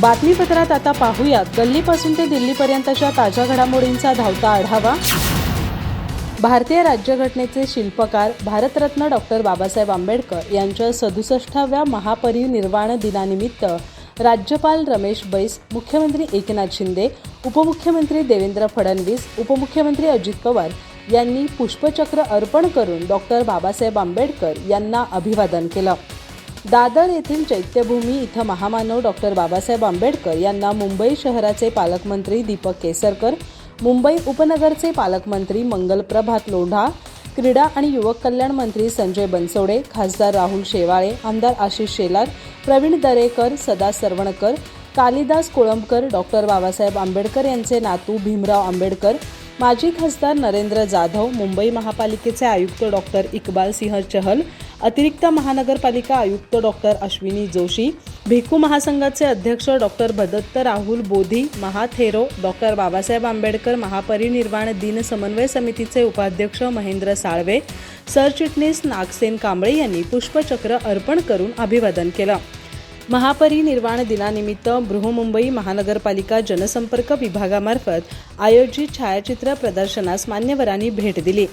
बातमीपत्रात आता पाहूयात. गल्लीपासून ते दिल्लीपर्यंतच्या ताज्या घडामोडींचा धावता आढावा. भारतीय राज्यघटनेचे शिल्पकार भारतरत्न डॉक्टर बाबासाहेब आंबेडकर यांच्या सदुसष्टाव्या महापरिनिर्वाण दिनानिमित्त राज्यपाल रमेश बैस मुख्यमंत्री एकनाथ शिंदे उपमुख्यमंत्री देवेंद्र फडणवीस उपमुख्यमंत्री अजित पवार यांनी पुष्पचक्र अर्पण करून डॉक्टर बाबासाहेब आंबेडकर यांना अभिवादन केलं. दादर येथील चैत्यभूमी इथं महामानव डॉक्टर बाबासाहेब आंबेडकर यांना मुंबई शहराचे पालकमंत्री दीपक केसरकर मुंबई उपनगरचे पालकमंत्री मंगल प्रभात लोढा क्रीडा आणि युवक कल्याण मंत्री संजय बनसोडे खासदार राहुल शेवाळे आमदार आशिष शेलार प्रवीण दरेकर सदा सरवणकर कालिदास कोळंबकर डॉक्टर बाबासाहेब आंबेडकर यांचे नातू भीमराव आंबेडकर माजी खासदार नरेंद्र जाधव मुंबई महापालिकेचे आयुक्त डॉक्टर इक्बाल सिंह चहल अतिरिक्त महानगरपालिका आयुक्त डॉक्टर अश्विनी जोशी भिकू महासंघाचे अध्यक्ष डॉक्टर भदत्त राहुल बोधी महाथेरो डॉक्टर बाबासाहेब आंबेडकर महापरिनिर्वाण दिन समन्वय समितीचे उपाध्यक्ष महेंद्र साळवे सरचिटणीस नागसेन कांबळे यांनी पुष्पचक्र अर्पण करून अभिवादन केलं. महापरिनिर्वाण दिनानिमित्त बृहमुंबई महानगरपालिका जनसंपर्क विभागामार्फत आयोजित छायाचित्र प्रदर्शनास मान्यवरांनी भेट दिली.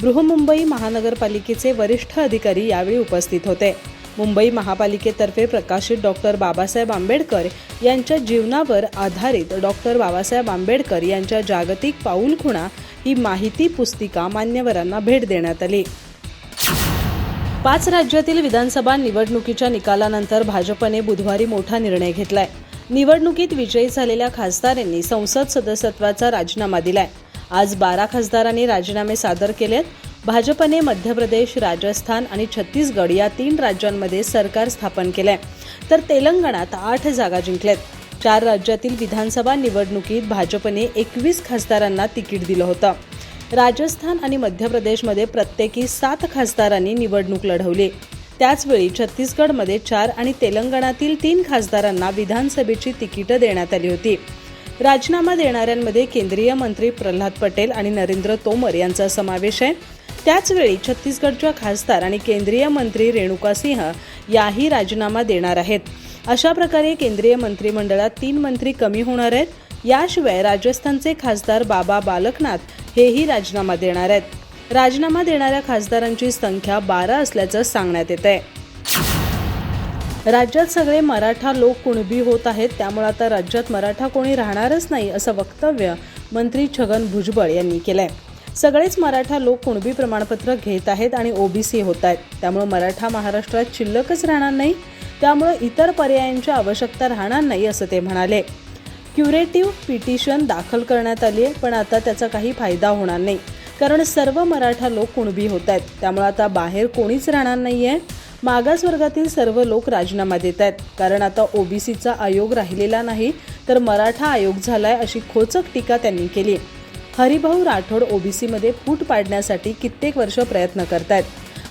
बृहमुंबई महानगरपालिकेचे वरिष्ठ अधिकारी यावेळी उपस्थित होते. मुंबई महापालिकेतर्फे प्रकाशित डॉक्टर बाबासाहेब आंबेडकर यांच्या जीवनावर आधारित डॉक्टर बाबासाहेब आंबेडकर यांच्या जागतिक पाऊलखुणा ही माहिती पुस्तिका मान्यवरांना भेट देण्यात आली. पाच राज्यातील विधानसभा निवडणुकीच्या निकालानंतर भाजपने बुधवारी मोठा निर्णय घेतलाय. निवडणुकीत विजयी झालेल्या खासदारांनी संसद सदस्यत्वाचा राजीनामा दिलाय. आज बारा खासदारांनी राजीनामे सादर केलेत. भाजपने मध्य प्रदेश राजस्थान आणि छत्तीसगड या तीन राज्यांमध्ये सरकार स्थापन केलंय. तर तेलंगणात आठ जागा जिंकल्यात चार राज्यातील विधानसभा निवडणुकीत भाजपने एकवीस खासदारांना तिकीट दिलं होतं. राजस्थान आणि मध्य प्रदेशमध्ये प्रत्येकी सात खासदारांनी निवडणूक लढवली. त्याचवेळी छत्तीसगडमध्ये चार आणि तेलंगणातील तीन खासदारांना विधानसभेची तिकीटं देण्यात आली होती. राजीनामा देणाऱ्यांमध्ये केंद्रीय मंत्री प्रल्हाद पटेल आणि नरेंद्र तोमर यांचा समावेश आहे. त्याचवेळी छत्तीसगडच्या खासदार आणि केंद्रीय मंत्री रेणुका सिंह याही राजीनामा देणार आहेत. अशा प्रकारे केंद्रीय मंत्रिमंडळात तीन मंत्री कमी होणार आहेत. याशिवाय राजस्थानचे खासदार बाबा बालकनाथ हेही राजीनामा देणार आहेत. राजीनामा देणाऱ्या खासदारांची संख्या बारा असल्याचं सांगण्यात येत आहे. राज्यात सगळे मराठा लोक कुणबी होत आहेत त्यामुळे आता राज्यात मराठा कोणी राहणारच नाही असं वक्तव्य मंत्री छगन भुजबळ यांनी केलंय. सगळेच मराठा लोक कुणबी प्रमाणपत्र घेत आहेत आणि ओबीसी होत आहेत. त्यामुळे मराठा महाराष्ट्रात शिल्लकच राहणार नाही त्यामुळे इतर पर्यायांची आवश्यकता राहणार नाही असं ते म्हणाले. क्युरेटिव्ह पिटिशन दाखल करण्यात आली आहे पण आता त्याचा काही फायदा होणार नाही. कारण सर्व मराठा लोक कुणबी होत आहेत. त्यामुळे आता बाहेर कोणीच राहणार नाही आहे मागासवर्गातील सर्व लोक राजीनामा देत आहेत. कारण आता ओबीसीचा आयोग राहिलेला नाही तर मराठा आयोग झालाय अशी खोचक टीका त्यांनी केली. हरिभाऊ राठोड ओबीसीमध्ये फूट पाडण्यासाठी कित्येक वर्ष प्रयत्न करतायत.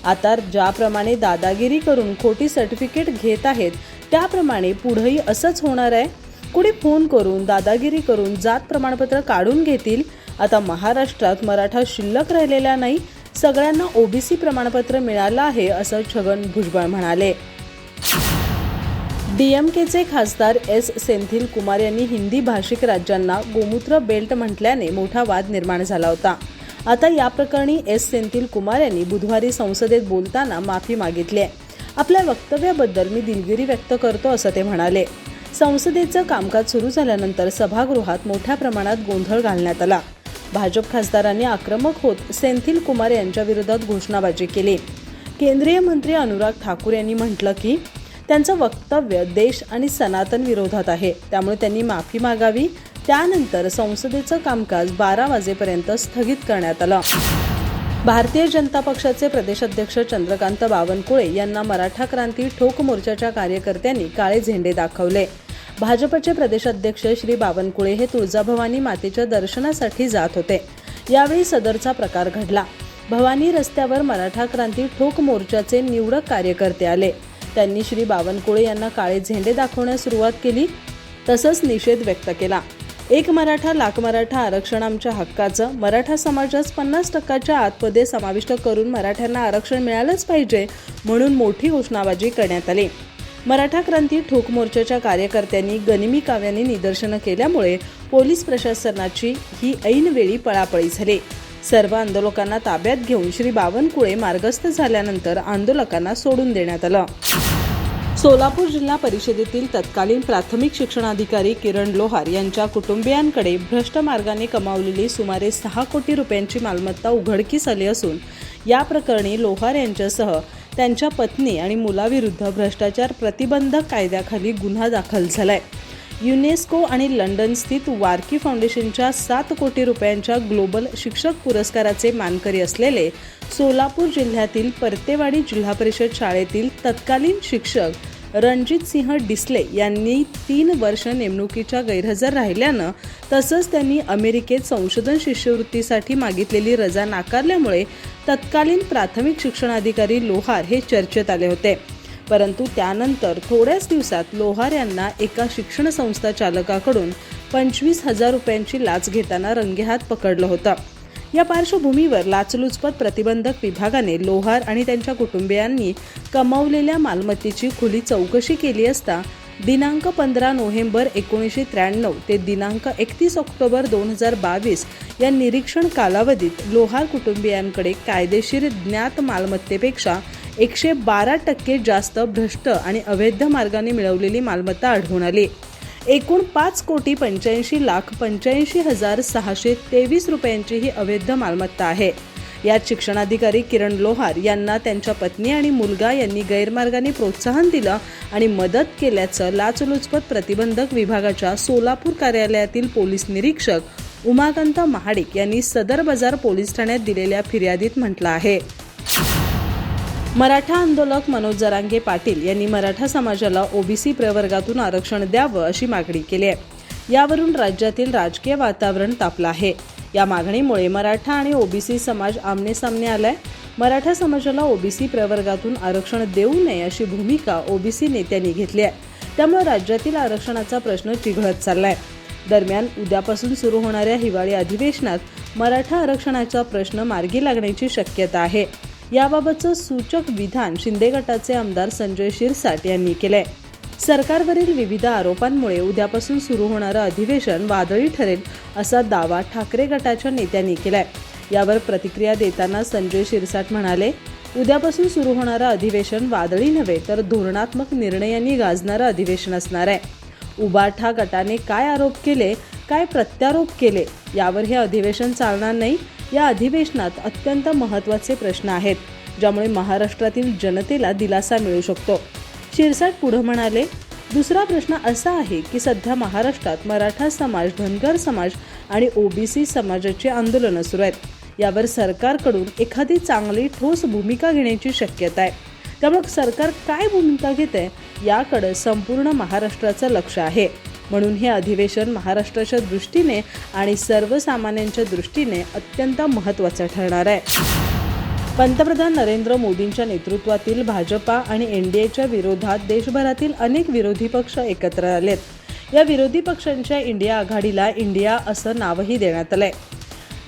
आता ज्याप्रमाणे दादागिरी करून खोटी सर्टिफिकेट घेत आहेत त्याप्रमाणे पुढेही असंच होणार आहे. कुणी फोन करून दादागिरी करून जात प्रमाणपत्र काढून घेतील? आता महाराष्ट्रात मराठा शिल्लक राहिलेला नाही सगळ्यांना ओबीसी प्रमाणपत्र मिळालं आहे असं छगन भुजबळ म्हणाले. डीएमकेचे खासदार एस सेंथिल कुमार यांनी हिंदी भाषिक राज्यांना गोमूत्र बेल्ट म्हटल्याने मोठा वाद निर्माण झाला होता. आता या प्रकरणी एस सेंथिल कुमार यांनी बुधवारी संसदेत बोलताना माफी मागितली आहे. आपल्या वक्तव्याबद्दल मी दिलगिरी व्यक्त करतो असं ते म्हणाले. संसदेचं कामकाज सुरू झाल्यानंतर सभागृहात मोठ्या प्रमाणात गोंधळ घालण्यात आला. भाजप खासदारांनी आक्रमक होत सेंथिल कुमार यांच्या विरोधात घोषणाबाजी केली. केंद्रीय मंत्री अनुराग ठाकूर यांनी म्हटलं की त्यांचं वक्तव्य देश आणि सनातन विरोधात आहे. त्यामुळे त्यांनी माफी मागावी. त्यानंतर संसदेचं कामकाज बारा वाजेपर्यंत स्थगित करण्यात आलं. भारतीय जनता पक्षाचे प्रदेशाध्यक्ष चंद्रकांत बावनकुळे यांना मराठा क्रांती ठोक मोर्चाच्या कार्यकर्त्यांनी काळे झेंडे दाखवले. भाजपचे प्रदेशाध्यक्ष श्री बावनकुळे हे तुळजाभवानी मातेच्या दर्शनासाठी जात होते. यावेळी सदरचा प्रकार घडला. भवानी रस्त्यावर मराठा क्रांती ठोक मोर्चाचे निवडक कार्यकर्ते आले. त्यांनी श्री बावनकुळे यांना काळे झेंडे दाखवण्यास सुरुवात केली तसंच निषेध व्यक्त केला. एक मराठा लाख मराठा आरक्षण आमच्या हक्काचं. मराठा समाजास पन्नास टक्क्याच्या आतमध्ये समाविष्ट करून मराठ्यांना आरक्षण मिळालंच पाहिजे म्हणून मोठी घोषणाबाजी करण्यात आली. मराठा क्रांती ठोक मोर्चाच्या कार्यकर्त्यांनी गनिमी काव्याने निदर्शनं केल्यामुळे पोलीस प्रशासनाची ही ऐनवेळी पळापळी झाली. सर्व आंदोलकांना ताब्यात घेऊन श्री बावनकुळे मार्गस्थ झाल्यानंतर आंदोलकांना सोडून देण्यात आलं. सोलापूर जिल्हा परिषदेतील तत्कालीन प्राथमिक शिक्षणाधिकारी किरण लोहार यांच्या कुटुंबियांकडे भ्रष्ट मार्गाने कमावलेली सुमारे सहा कोटी रुपयांची मालमत्ता उघडकीस आली असून या प्रकरणी लोहार यांच्यासह त्यांच्या पत्नी आणि मुलाविरुद्ध भ्रष्टाचार प्रतिबंधक कायद्याखाली गुन्हा दाखल झालाय. युनेस्को आणि लंडन स्थित वारकी फाउंडेशनच्या सात कोटी रुपयांच्या ग्लोबल शिक्षक पुरस्काराचे मानकरी असलेले सोलापूर जिल्ह्यातील परतेवाडी जिल्हा परिषद शाळेतील तत्कालीन शिक्षक रणजित सिंह डिसले यांनी तीन वर्ष नेमणुकीच्या गैरहजर राहिल्यानं तसंच त्यांनी अमेरिकेत संशोधन शिष्यवृत्तीसाठी मागितलेली रजा नाकारल्यामुळे तत्कालीन प्राथमिक शिक्षणाधिकारी लोहार हे चर्चेत आले होते. परंतु त्यानंतर थोड्याच दिवसात लोहार यांना एका शिक्षण संस्था चालकाकडून पंचवीस हजार रुपयांची लाच घेताना रंगेहात पकडलं होतं. या पार्श्वभूमीवर लाचलुचपत प्रतिबंधक विभागाने लोहार आणि त्यांच्या कुटुंबियांनी कमावलेल्या मालमत्तेची खुली चौकशी केली असता दिनांक पंधरा नोव्हेंबर एकोणीसशे त्र्याण्णव ते दिनांक एकतीस ऑक्टोबर दोन हजार बावीस या निरीक्षण कालावधीत लोहार कुटुंबियांकडे कायदेशीर ज्ञात मालमत्तेपेक्षा एकशे बारा टक्के जास्त भ्रष्ट आणि अवैध मार्गाने मिळवलेली मालमत्ता आढळून आली. एकूण पाच कोटी पंच्याऐंशी लाख पंच्याऐंशी हजार सहाशे तेवीस रुपयांची ही अवैध मालमत्ता आहे. यात शिक्षणाधिकारी किरण लोहार यांना त्यांच्या पत्नी आणि मुलगा यांनी गैरमार्गाने प्रोत्साहन दिलं आणि मदत केल्याचं लाचलुचपत प्रतिबंधक विभागाच्या सोलापूर कार्यालयातील पोलीस निरीक्षक उमाकांत महाडिक यांनी सदर बाजार पोलीस ठाण्यात दिलेल्या फिर्यादीत म्हटलं आहे. मराठा आंदोलक मनोज जरांगे पाटील यांनी मराठा समाजाला ओबीसी प्रवर्गातून आरक्षण द्यावं अशी मागणी केली आहे. यावरून राज्यातील राजकीय वातावरण तापलं आहे. या मागणीमुळे मराठा आणि ओबीसी समाज आमनेसामने आलाय. मराठा समाजाला ओबीसी प्रवर्गातून आरक्षण देऊ नये अशी भूमिका ओबीसी नेत्यांनी घेतली आहे. त्यामुळे राज्यातील आरक्षणाचा प्रश्न चिघळत चाललाय. दरम्यान उद्यापासून सुरू होणाऱ्या हिवाळी अधिवेशनात मराठा आरक्षणाचा प्रश्न मार्गी लागण्याची शक्यता आहे. याबाबतचं सूचक विधान शिंदे गटाचे आमदार संजय शिरसाट यांनी केलंय. सरकारवरील विविध आरोपांमुळे उद्यापासून सुरू होणारं अधिवेशन वादळी ठरेल असा दावा ठाकरे गटाच्या नेत्यांनी केलाय. यावर प्रतिक्रिया देताना संजय शिरसाट म्हणाले उद्यापासून सुरू होणारं अधिवेशन वादळी नव्हे तर धोरणात्मक निर्णयांनी गाजणारं अधिवेशन असणार आहे. उबाठा गटाने काय आरोप केले काय प्रत्यारोप केले यावर हे अधिवेशन चालणार नाही या अधिवेशनात अत्यंत महत्त्वाचे प्रश्न आहेत ज्यामुळे महाराष्ट्रातील जनतेला दिलासा मिळू शकतो. शिरसाट पुढे म्हणाले दुसरा प्रश्न असा आहे की सध्या महाराष्ट्रात मराठा समाज धनगर समाज आणि ओबीसी समाजाची आंदोलनं सुरू आहेत. यावर सरकारकडून एखादी चांगली ठोस भूमिका घेण्याची शक्यता आहे. त्यामुळे सरकार काय भूमिका घेते याकडे संपूर्ण महाराष्ट्राचं लक्ष आहे. म्हणून हे अधिवेशन महाराष्ट्राच्या दृष्टीने आणि सर्वसामान्यांच्या दृष्टीने अत्यंत महत्त्वाचं ठरणार आहे. पंतप्रधान नरेंद्र मोदींच्या नेतृत्वातील भाजपा आणि एन डी एच्या विरोधात देशभरातील अनेक विरोधी पक्ष एकत्र आलेत. या विरोधी पक्षांच्या इंडिया आघाडीला इंडिया असं नावही देण्यात आलंय.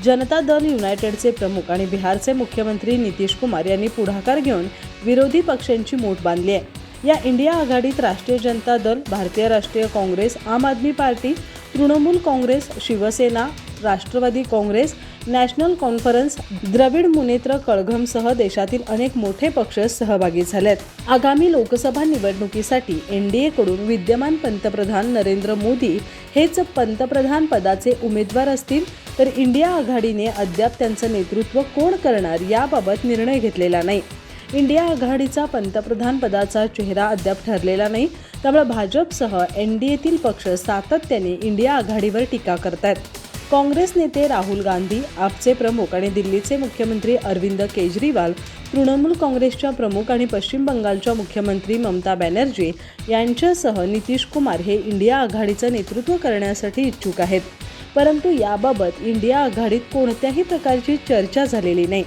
जनता दल युनायटेडचे प्रमुख आणि बिहारचे मुख्यमंत्री नितीश कुमार यांनी पुढाकार घेऊन विरोधी पक्षांची मोठ बांधली आहे. या इंडिया आघाडीत राष्ट्रीय Janata Dal Bharatiya Rashtriya Congress Aam Aadmi Party Trinamool Congress Shiv Sena Rashtrawadi Congress National Conference Dravida Munnetra कळघमसह देशातील अनेक मोठे पक्ष सहभागी झालेत. आगामी लोकसभा निवडणुकीसाठी एनडीएकडून विद्यमान पंतप्रधान नरेंद्र मोदी हेच पंतप्रधान पदाचे उमेदवार असतील तर इंडिया आघाडीने अद्याप त्यांचं नेतृत्व कोण करणार याबाबत निर्णय घेतलेला नाही. इंडिया आघाडीचा पंतप्रधान पदाचा चेहरा अद्याप ठरलेला नाही त्यामुळे भाजपसह एन डी एतील पक्ष सातत्याने इंडिया आघाडीवर टीका करतायत. काँग्रेस नेते राहुल गांधी आपचे प्रमुख आणि दिल्लीचे मुख्यमंत्री अरविंद केजरीवाल तृणमूल काँग्रेसच्या प्रमुख आणि पश्चिम बंगालच्या मुख्यमंत्री ममता बॅनर्जी यांच्यासह नितीश कुमार हे इंडिया आघाडीचं नेतृत्व करण्यासाठी इच्छुक आहेत. परंतु याबाबत इंडिया आघाडीत कोणत्याही प्रकारची चर्चा झालेली नाही.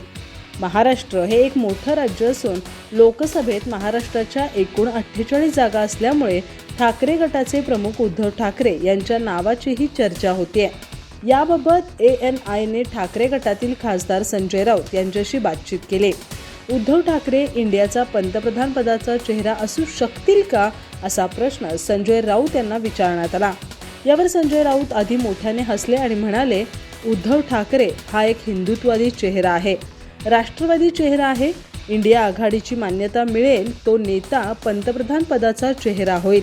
महाराष्ट्र हे एक मोठं राज्य असून लोकसभेत महाराष्ट्राच्या एकूण अठ्ठेचाळीस जागा असल्यामुळे ठाकरे गटाचे प्रमुख उद्धव ठाकरे यांच्या नावाचीही चर्चा होतीये. याबाबत ए एन आयने ठाकरे गटातील खासदार संजय राऊत यांच्याशी बातचीत केली. उद्धव ठाकरे इंडियाचा पंतप्रधान पदाचा चेहरा असू शकतील का? असा प्रश्न संजय राऊत यांना विचारण्यात आला. यावर संजय राऊत आधी मोठ्याने हसले आणि म्हणाले उद्धव ठाकरे हा एक हिंदुत्वादी चेहरा आहे. राष्ट्रवादी चेहरा आहे. इंडिया आघाडीची मान्यता मिळेल तो नेता पंतप्रधान पदाचा चेहरा होईल.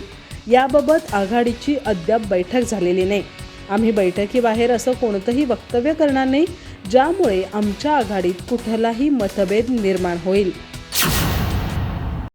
याबाबत आघाडीची अद्याप बैठक झालेली नाही. आम्ही बैठकीबाहेर असं कोणतंही वक्तव्य करणार नाही ज्यामुळे आमच्या आघाडीत कुठलाही मतभेद निर्माण होईल.